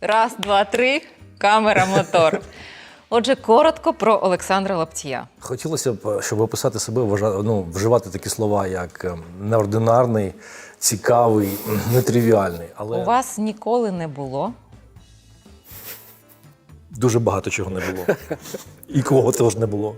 Раз, два, три. Камера, мотор. Отже, коротко про Олександра Лаптія. Хотілося б, щоб описати себе, ну, вживати такі слова, як ем, неординарний, цікавий, нетривіальний. Але У вас ніколи не було. дуже багато чого не було. І кого теж не було.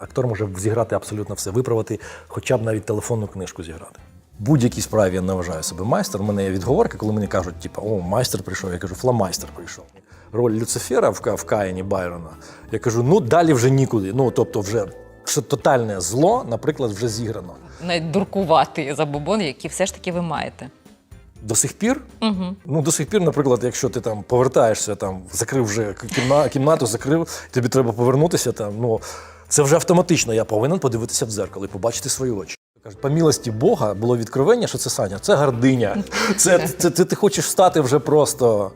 Актор може зіграти абсолютно все, виправити хоча б навіть телефонну книжку зіграти. Будь-якій справі я не вважаю себе майстер. У мене є відговорка, коли мені кажуть, типу, о, майстер прийшов. Я кажу, фламайстер прийшов. Роль Люцифера в, в Каїні Байрона. Я кажу, ну далі вже нікуди. Ну тобто, вже що тотальне зло, наприклад, вже зіграно. Навіть дуркуватий забобон, які все ж таки ви маєте. До сих пір, Угу. ну до сих пір, наприклад, якщо ти там повертаєшся, там закрив вже кімна, кімнату, закрив, тобі треба повернутися. Там ну це вже автоматично. Я повинен подивитися в дзеркало і побачити свої очі. Кажуть, по милості Бога було відкровення, що це Саня, це гординя. Це, це, це ти хочеш стати вже просто.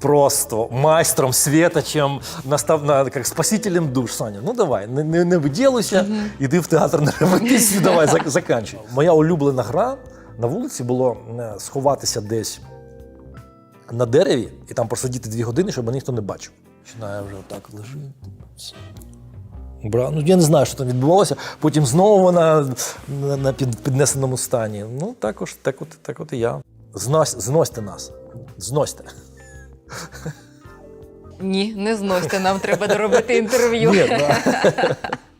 Просто майстром, светочем, настав, на, як спасителем душ, Саня. Ну давай, не, не, не виділуйся, іди в театр на репетицію, давай, зак- заканчуй. Моя улюблена гра на вулиці було е, сховатися десь на дереві і там просидіти дві години, щоб ніхто не бачив. Починає вже отак лежить. Бра, ну я не знаю, що там відбувалося. Потім знову вона на, на піднесеному стані. Ну, також, так от, так от і я. Знось, зносьте нас. Зносьте. Ні, не зносьте, нам треба доробити інтерв'ю. Ні, да.